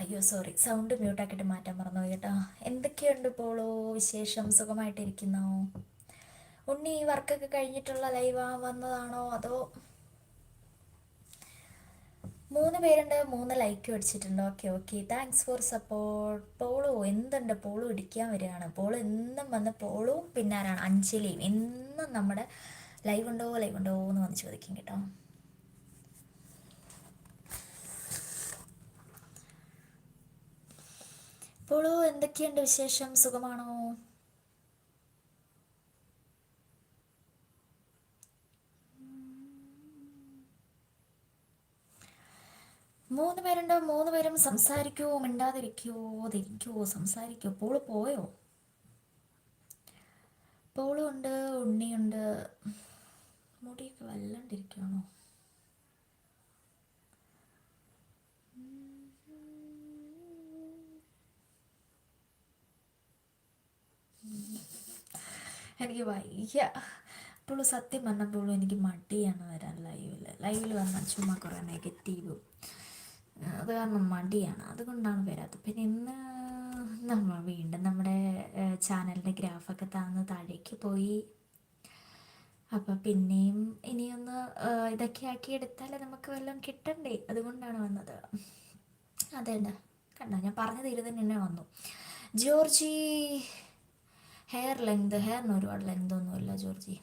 അയ്യോ sorry sound മ്യൂട്ടാക്കിയിട്ട് മാറ്റാൻ മറന്നു കേട്ടോ. എന്തൊക്കെയുണ്ട് പോളോ വിശേഷം? സുഖമായിട്ടിരിക്കുന്നോ? ഉണ്ണി ഈ വർക്കൊക്കെ കഴിഞ്ഞിട്ടുള്ള ലൈവാ വന്നതാണോ? അതോ? മൂന്ന് പേരുണ്ട്. മൂന്ന് ലൈക്ക് അടിച്ചിട്ടുണ്ട്. Okay okay thanks for support polo എന്തുണ്ട്? പോളു ഇടിക്കാൻ വരികയാണ്. പോളു എന്നും വന്ന് പോളും പിന്നാരാണ് അഞ്ജലിയും എന്നും നമ്മുടെ ലൈവ് ഉണ്ടോ ലൈവ് ഉണ്ടോ എന്ന് വന്ന് ചോദിക്കും കേട്ടോ. പോളു എന്തൊക്കെയുണ്ട് വിശേഷം? സുഖമാണോ? മൂന്ന് പേരുണ്ടോ? മൂന്ന് പേരും സംസാരിക്കുവോ മിണ്ടാതിരിക്കോ? അതിരിക്കോ സംസാരിക്കോ? പോൾ പോയോ? പോളുണ്ട് ഉണ്ണിയുണ്ട്. മുടിയൊക്കെ വല്ലാണ്ടിരിക്കുകയാണോ എനിക്ക് വയ്യ. ഇപ്പോഴും സത്യം പറഞ്ഞപ്പോഴും എനിക്ക് മടിയാണ് വരാൻ ലൈവിൽ ലൈവിൽ വന്നാൽ ചുമ്മാ കുറേ നെഗറ്റീവും അത് കാരണം മടിയാണ്. അതുകൊണ്ടാണ് വരാത്തത്. പിന്നെ ഇന്ന് നമ്മൾ വീണ്ടും നമ്മുടെ ചാനലിന്റെ ഗ്രാഫൊക്കെ താന്ന് താഴേക്ക് പോയി. അപ്പം പിന്നെയും ഇനിയൊന്ന് ഇതൊക്കെ ആക്കി എടുത്താൽ നമുക്ക് വല്ലതും കിട്ടണ്ടേ? അതുകൊണ്ടാണ് വന്നത്. അതെ കണ്ടോ? ഞാൻ പറഞ്ഞു തന്നെ വന്നു. ജോർജി ഹെയർ ലെങ്ത് ഹെയറിന് ഒരുപാട് ലെങ്ത് ഒന്നുമില്ല ജോർജി.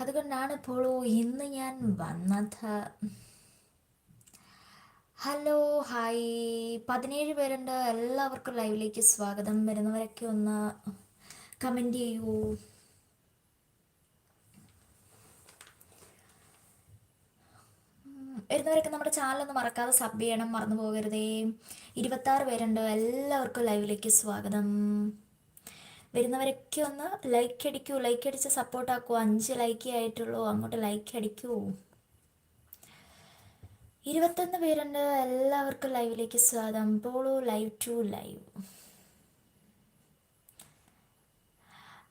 അതുകൊണ്ടാണ് ഇപ്പോൾ ഇന്ന് ഞാൻ വന്നത്. ഹലോ ഹായ് പതിനേഴ് പേരുണ്ട്. എല്ലാവർക്കും ലൈവിലേക്ക് സ്വാഗതം. വരുന്നവരൊക്കെ ഒന്ന് കമന്റ് ചെയ്യൂ. വരുന്നവരൊക്കെ നമ്മുടെ ചാനലൊന്നും മറക്കാതെ സബ് ചെയ്യണം മറന്നു പോകരുതേ. ഇരുപത്താറ് പേരുണ്ട്. എല്ലാവർക്കും ലൈവിലേക്ക് സ്വാഗതം. വരുന്നവരൊക്കെ ഒന്ന് ലൈക്ക് അടിക്കൂ ലൈക്ക് അടിച്ച് സപ്പോർട്ടാക്കൂ അഞ്ച് ലൈക്ക് ആയിട്ടുള്ളൂ അങ്ങോട്ട് ലൈക്ക് അടിക്കൂ. ഇരുപത്തൊന്ന് പേരുണ്ട്. എല്ലാവർക്കും ലൈവിലേക്ക് സ്വാഗതം. പോളു live to live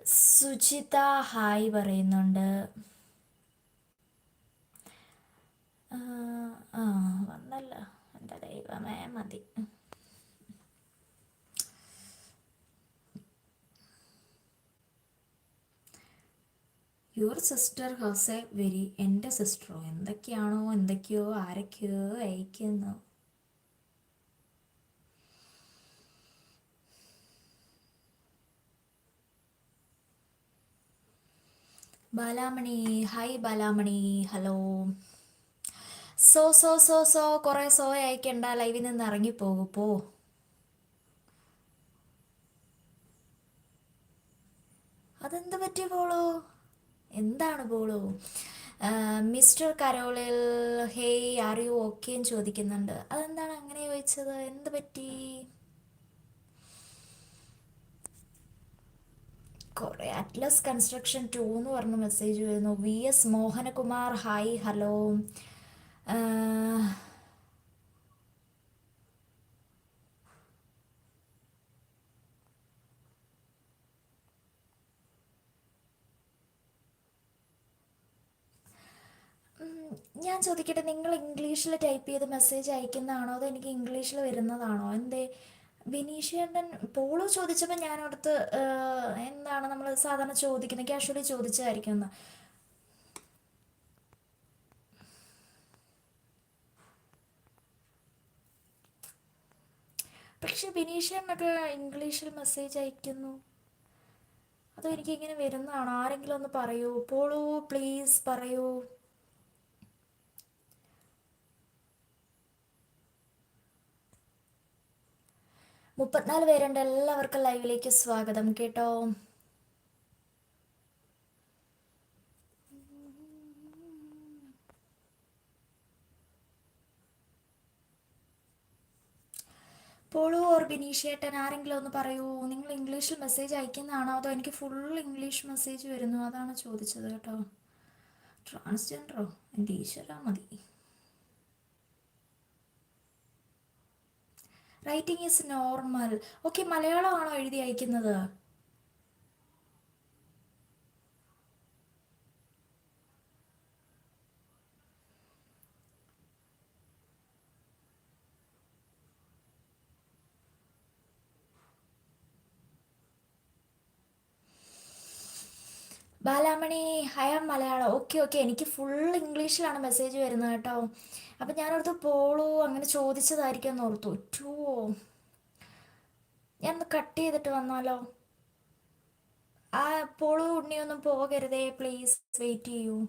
Sujitha hi പറയുന്നുണ്ട്. ആ വന്നല്ലോ. എന്താ ദൈവമേ മതി. Your sister has a very എന്റെ സിസ്റ്ററോ എന്തൊക്കെയാണോ എന്തൊക്കെയോ ആരൊക്കെയോ അയക്കുന്നു. Balamani hi Balamani hello so so so so കുറേ സോ അയക്കണ്ട ലൈവിൽ നിന്ന് ഇറങ്ങിപ്പോകൂ പോ. അതെന്ത് പറ്റി പോളൂ? എന്താണ് ബോളു മിസ്റ്റർ കരോളിൽ ഹേയ് ആർ യു ഓക്കെ എന്ന് ചോദിക്കുന്നുണ്ട്. അതെന്താണ് അങ്ങനെ ചോദിച്ചത്? എന്ത് പറ്റി? കുറേ അറ്റ്ലസ് കൺസ്ട്രക്ഷൻ ടു എന്ന് പറഞ്ഞ മെസ്സേജ് വരുന്നു. V S Mohanakumar hi hello. ഞാൻ ചോദിക്കട്ടെ നിങ്ങൾ ഇംഗ്ലീഷിൽ ടൈപ്പ് ചെയ്ത് മെസ്സേജ് അയക്കുന്നതാണോ അതോ എനിക്ക് ഇംഗ്ലീഷിൽ വരുന്നതാണോ? എന്തേ വിനീഷേട്ടൻ പോളോ ചോദിച്ചപ്പോൾ ഞാനടുത്ത് എന്താണ് നമ്മൾ സാധാരണ ചോദിക്കുന്നത്? ക്യാഷ്വലി ചോദിച്ചതായിരിക്കും എന്ന്. പക്ഷെ ബിനീഷേട്ടനൊക്കെ ഇംഗ്ലീഷിൽ മെസ്സേജ് അയക്കുന്നു. അതോ എനിക്കിങ്ങനെ വരുന്നതാണോ? ആരെങ്കിലും ഒന്ന് പറയൂ. പോളോ പ്ലീസ് പറയൂ. മുപ്പത്തിനാല് പേരുണ്ട്. എല്ലാവർക്കും ലൈവിലേക്ക് സ്വാഗതം. കേട്ടോ? പോളു ഓർ ബിനീഷേട്ടൻ ആരെങ്കിലും ഒന്ന് പറയൂ. നിങ്ങൾ ഇംഗ്ലീഷിൽ മെസ്സേജ് അയക്കുന്നതാണോ? അതോ എനിക്ക് ഫുൾ ഇംഗ്ലീഷ് മെസ്സേജ് വരുന്നു? അതാണ് ചോദിച്ചത് കേട്ടോ. ട്രാൻസ്ജെൻഡറോ? എന്റെ ഈശ്വര മതി. റൈറ്റിംഗ് ഈസ് നോർമൽ ഓക്കെ മലയാളമാണോ എഴുതി അയക്കുന്നത്? ബാലാമണി ഹയ മലയാളം. ഓക്കെ ഓക്കെ എനിക്ക് ഫുൾ ഇംഗ്ലീഷിലാണ് മെസ്സേജ് വരുന്നത് കേട്ടോ. അപ്പം ഞാനോർത്ത് പോളൂ അങ്ങനെ ചോദിച്ചതായിരിക്കും എന്ന് ഓർത്തു. ഞാൻ ഒന്ന് കട്ട് ചെയ്തിട്ട് വന്നാലോ? ആ പോളൂ ഉണ്ണിയൊന്നും പോകരുതേ. പ്ലീസ് വെയിറ്റ് ചെയ്യൂ.